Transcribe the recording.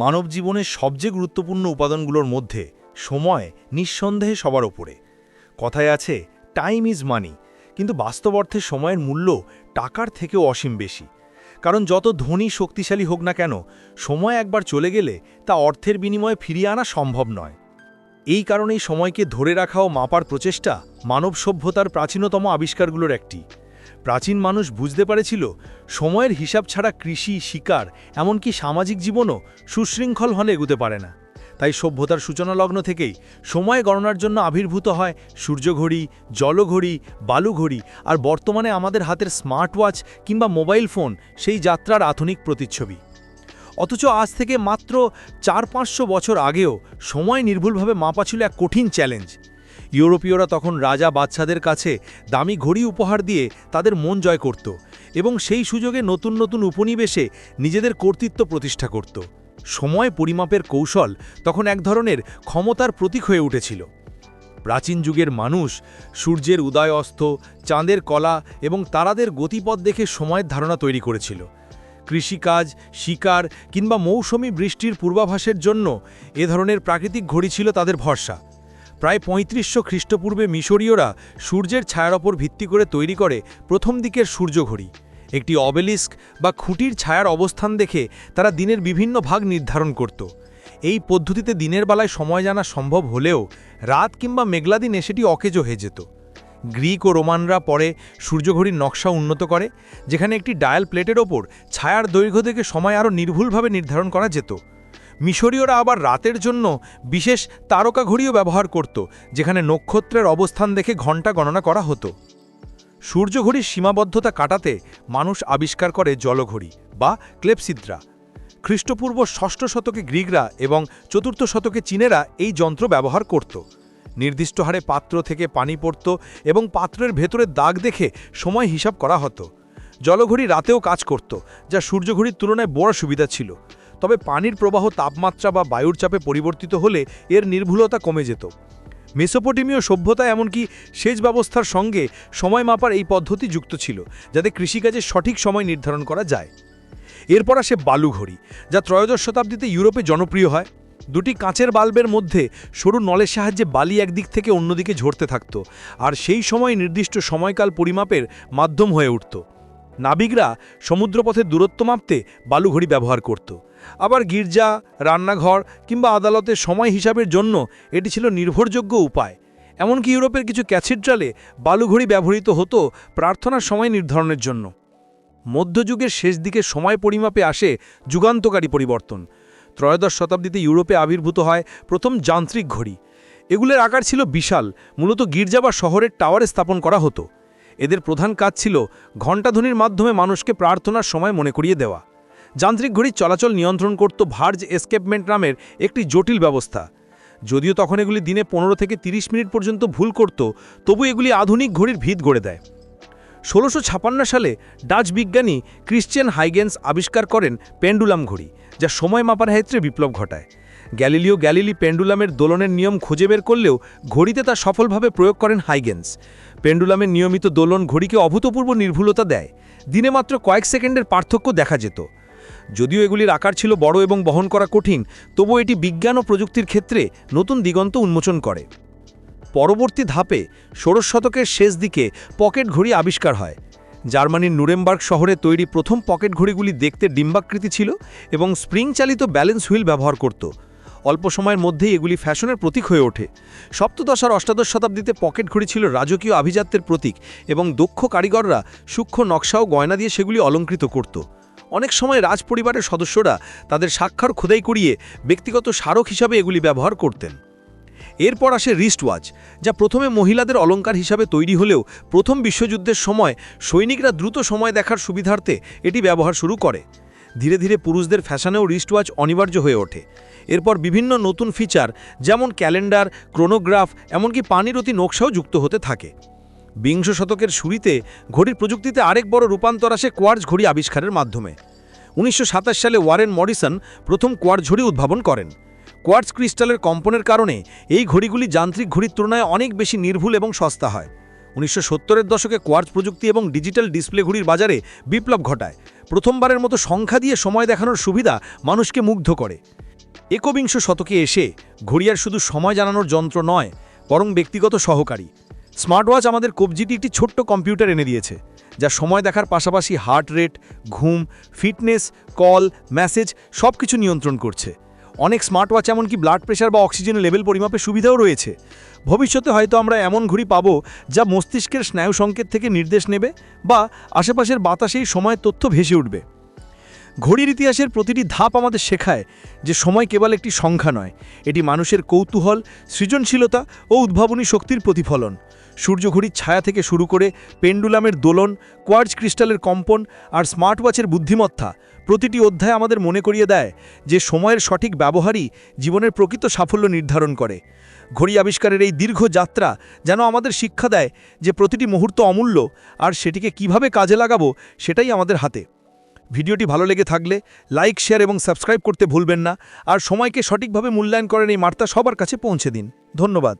মানব জীবনের সবচেয়ে গুরুত্বপূর্ণ উপাদানগুলোর মধ্যে সময় নিঃসন্দেহে সবার ওপরে। কথায় আছে টাইম ইজ মানি কিন্তু বাস্তব অর্থে সময়ের মূল্য টাকার থেকেও অসীম বেশি। কারণ যত ধনী শক্তিশালী হোক না কেন, সময় একবার চলে গেলে তা অর্থের বিনিময়ে ফিরিয়ে আনা সম্ভব নয়। এই কারণেই সময়কে ধরে রাখা ও মাপার প্রচেষ্টা মানব সভ্যতার প্রাচীনতম আবিষ্কারগুলোর একটি। প্রাচীন মানুষ বুঝতে পারেছিল, সময়ের হিসাব ছাড়া কৃষি, শিকার, এমনকি সামাজিক জীবনও সুশৃঙ্খল হলে এগুতে পারে না। তাই সভ্যতার সূচনা লগ্ন থেকেই সময় গণনার জন্য আবির্ভূত হয় সূর্যঘড়ি, জলঘড়ি, বালুঘড়ি আর বর্তমানে আমাদের হাতের স্মার্ট ওয়াচ কিংবা মোবাইল ফোন সেই যাত্রার আধুনিক প্রতিচ্ছবি। অথচ আজ থেকে মাত্র চার পাঁচশো বছর আগেও সময় নির্ভুলভাবে মাপা ছিল এক কঠিন চ্যালেঞ্জ। ইউরোপীয়রা তখন রাজা বাচ্চাদের কাছে দামি ঘড়ি উপহার দিয়ে তাদের মন জয় করত এবং সেই সুযোগে নতুন নতুন উপনিবেশে নিজেদের কর্তৃত্ব প্রতিষ্ঠা করত। সময় পরিমাপের কৌশল তখন এক ধরনের ক্ষমতার প্রতীক হয়ে উঠেছিল। প্রাচীন যুগের মানুষ সূর্যের উদয় অস্ত চাঁদের কলা এবং তারাদের গতিপথ দেখে সময়ের ধারণা তৈরি করেছিল। কৃষিকাজ, শিকার কিংবা মৌসুমি বৃষ্টির পূর্বাভাসের জন্য এ ধরনের প্রাকৃতিক ঘড়ি ছিল তাদের ভরসা। প্রায় পঁয়ত্রিশশো খ্রিস্টপূর্বে মিশরীয়রা সূর্যের ছায়ার ওপর ভিত্তি করে তৈরি করে প্রথম দিকের সূর্যঘড়ি। একটি অবেলিস্ক বা খুঁটির ছায়ার অবস্থান দেখে তারা দিনের বিভিন্ন ভাগ নির্ধারণ করত। এই পদ্ধতিতে দিনের বেলায় সময় জানা সম্ভব হলেও রাত কিংবা মেঘলা দিনে সেটি অকেজো হয়ে যেত। গ্রিক ও রোমানরা পরে সূর্যঘড়ির নকশা উন্নত করে, যেখানে একটি ডায়াল প্লেটের ওপর ছায়ার দৈর্ঘ্য থেকে সময় আরও নির্ভুলভাবে নির্ধারণ করা যেত। মিশরীয়রা আবার রাতের জন্য বিশেষ তারকা ঘড়িও ব্যবহার করত, যেখানে নক্ষত্রের অবস্থান দেখে ঘণ্টা গণনা করা হতো। সূর্যঘড়ির সীমাবদ্ধতা কাটাতে মানুষ আবিষ্কার করে জলঘড়ি বা ক্লেপসিদ্রা। খ্রিস্টপূর্ব ষষ্ঠ শতকে গ্রিকরা এবং চতুর্থ শতকে চীনেরা এই যন্ত্র ব্যবহার করত। নির্দিষ্ট হারে পাত্র থেকে পানি পড়ত এবং পাত্রের ভেতরের দাগ দেখে সময় হিসাব করা হতো। জলঘড়ি রাতেও কাজ করত, যা সূর্যঘড়ির তুলনায় বড় সুবিধা ছিল। তবে পানির প্রবাহ তাপমাত্রা বা বায়ুর চাপে পরিবর্তিত হলে এর নির্ভুলতা কমে যেত। মেসোপটেমীয় সভ্যতা এমনকি সেচ ব্যবস্থার সঙ্গে সময় মাপার এই পদ্ধতি যুক্ত ছিল, যাতে কৃষিকাজের সঠিক সময় নির্ধারণ করা যায়। এরপর আসে বালুঘড়ি, যা ত্রয়োদশ শতাব্দীতে ইউরোপে জনপ্রিয় হয়। দুটি কাঁচের বাল্বের মধ্যে সরু নলের সাহায্যে বালি একদিক থেকে অন্যদিকে ঝরতে থাকত, আর সেই সময় নির্দিষ্ট সময়কাল পরিমাপের মাধ্যম হয়ে উঠত। নাবিকরা সমুদ্রপথের দূরত্ব মাপতে বালুঘড়ি ব্যবহার করত। আবার গির্জা, রান্নাঘর কিংবা আদালতের সময় হিসাবের জন্য এটি ছিল নির্ভরযোগ্য উপায়। এমনকি ইউরোপের কিছু ক্যাথিড্রালে বালুঘড়ি ব্যবহৃত হতো প্রার্থনার সময় নির্ধারণের জন্য। মধ্যযুগের শেষ দিকে সময় পরিমাপে আসে যুগান্তকারী পরিবর্তন। ত্রয়োদশ শতাব্দীতে ইউরোপে আবির্ভূত হয় প্রথম যান্ত্রিক ঘড়ি। এগুলোর আকার ছিল বিশাল, মূলত গির্জা বা শহরের টাওয়ারে স্থাপন করা হতো। এদের প্রধান কাজ ছিল ঘণ্টাধ্বনির মাধ্যমে মানুষকে প্রার্থনার সময় মনে করিয়ে দেওয়া। যান্ত্রিক ঘড়ির চলাচল নিয়ন্ত্রণ করত ভার্জ এসকেপমেন্ট নামের একটি জটিল ব্যবস্থা। যদিও তখন এগুলি দিনে পনেরো থেকে ৩০ মিনিট পর্যন্ত ভুল করত, তবু এগুলি আধুনিক ঘড়ির ভিত গড়ে দেয়। ষোলোশো ছাপান্ন সালে ডাচ বিজ্ঞানী ক্রিশ্চিয়ান হাইগেন্স আবিষ্কার করেন পেন্ডুলাম ঘড়ি, যা সময় মাপার ক্ষেত্রে বিপ্লব ঘটায়। গ্যালিলিও গ্যালিলি পেন্ডুলামের দোলনের নিয়ম খুঁজে বের করলেও ঘড়িতে তা সফলভাবে প্রয়োগ করেন হাইগেন্স। পেন্ডুলামের নিয়মিত দোলন ঘড়িকে অভূতপূর্ব নির্ভুলতা দেয়। দিনে মাত্র কয়েক সেকেন্ডের পার্থক্য দেখা যেত। যদিও এগুলির আকার ছিল বড় এবং বহন করা কঠিন তবু এটি বিজ্ঞান ও প্রযুক্তির ক্ষেত্রে নতুন দিগন্ত উন্মোচন করে। পরবর্তী ধাপে ষোড়শ শতকের শেষ দিকে পকেট ঘড়ি আবিষ্কার হয়। জার্মানির নুরেমবার্গ শহরে তৈরি প্রথম পকেট ঘড়িগুলি দেখতে ডিম্বাকৃতি ছিল এবং স্প্রিং চালিত ব্যালেন্স হুইল ব্যবহার করত। অল্প সময়ের মধ্যেই এগুলি ফ্যাশনের প্রতীক হয়ে ওঠে। সপ্তদশ আর অষ্টাদশ শতাব্দীতে পকেট ঘড়ি ছিল রাজকীয় আভিজাত্যের প্রতীক এবং দক্ষ কারিগররা সূক্ষ্ম নকশা ও গয়না দিয়ে সেগুলি অলঙ্কৃত করত। অনেক সময় রাজ পরিবারের সদস্যরা তাদের স্বাক্ষর খোদাই করিয়ে ব্যক্তিগত স্মারক হিসাবে এগুলি ব্যবহার করতেন। এরপর আসে রিস্ট ওয়াচ যা প্রথমে মহিলাদের অলঙ্কার হিসাবে তৈরি হলেও প্রথম বিশ্বযুদ্ধের সময় সৈনিকরা দ্রুত সময় দেখার সুবিধার্থে এটি ব্যবহার শুরু করে। ধীরে ধীরে পুরুষদের ফ্যাশনেও রিস্ট ওয়াচ অনিবার্য হয়ে ওঠে। এরপর বিভিন্ন নতুন ফিচার যেমন ক্যালেন্ডার ক্রোনোগ্রাফ এমনকি পানির অতি নকশাও যুক্ত হতে থাকে। বিংশ শতকের শুরুতে ঘড়ির প্রযুক্তিতে আরেক বড় রূপান্তর আসে কোয়ার্জ ঘড়ি আবিষ্কারের মাধ্যমে। উনিশশো সাতাশ সালে ওয়ারেন মরিসন প্রথম কোয়ার্জ ঘড়ি উদ্ভাবন করেন। কোয়ার্জ ক্রিস্টালের কম্পনের কারণে এই ঘড়িগুলি যান্ত্রিক ঘড়ির তুলনায় অনেক বেশি নির্ভুল এবং সস্তা হয়। উনিশশো সত্তরের দশকে কোয়ার্টস প্রযুক্তি এবং ডিজিটাল ডিসপ্লে ঘুড়ির বাজারে বিপ্লব ঘটায়। প্রথমবারের মতো সংখ্যা দিয়ে সময় দেখানোর সুবিধা মানুষকে মুগ্ধ করে। একবিংশ শতকে এসে ঘড়িয়ার শুধু সময় জানানোর যন্ত্র নয়, বরং ব্যক্তিগত সহকারী। স্মার্ট ওয়াচ আমাদের কবজিটি একটি ছোট্ট কম্পিউটার এনে দিয়েছে, যা সময় দেখার পাশাপাশি হার্ট রেট, ঘুম, ফিটনেস, কল মেসেজ সব কিছু নিয়ন্ত্রণ করছে। অনেক স্মার্ট ওয়াচ এমনকি ব্লাড প্রেশার বা অক্সিজেনের লেভেল পরিমাপের সুবিধাও রয়েছে। ভবিষ্যতে হয়তো আমরা এমন ঘড়ি পাবো যা মস্তিষ্কের স্নায়ু সংকেত থেকে নির্দেশ নেবে বা আশেপাশের বাতাসেই সময়ের তথ্য ভেসে উঠবে। ঘড়ির ইতিহাসের প্রতিটি ধাপ আমাদের শেখায় যে সময় কেবল একটি সংখ্যা নয়, এটি মানুষের কৌতূহল, সৃজনশীলতা ও উদ্ভাবনী শক্তির প্রতিফলন। সূর্য ঘড়ির ছায়া থেকে শুরু করে পেন্ডুলামের দোলন, কোয়ার্জ ক্রিস্টালের কম্পন আর স্মার্ট ওয়াচের বুদ্ধিমত্তা প্রতিটি অধ্যায় আমাদের মনে করিয়ে দেয় যে সময়ের সঠিক ব্যবহারই জীবনের প্রকৃত সাফল্য নির্ধারণ করে। ঘড়ি আবিষ্কারের এই দীর্ঘ যাত্রা যেন আমাদের শিক্ষা দেয় যে প্রতিটি মুহূর্ত অমূল্য আর সেটিকে কীভাবে কাজে লাগাবো সেটাই আমাদের হাতে। ভিডিওটি ভালো লেগে থাকলে লাইক, শেয়ার এবং সাবস্ক্রাইব করতে ভুলবেন না আর সময়কে সঠিকভাবে মূল্যায়ন করেন এই মার্তা সবার কাছে পৌঁছে দিন। ধন্যবাদ।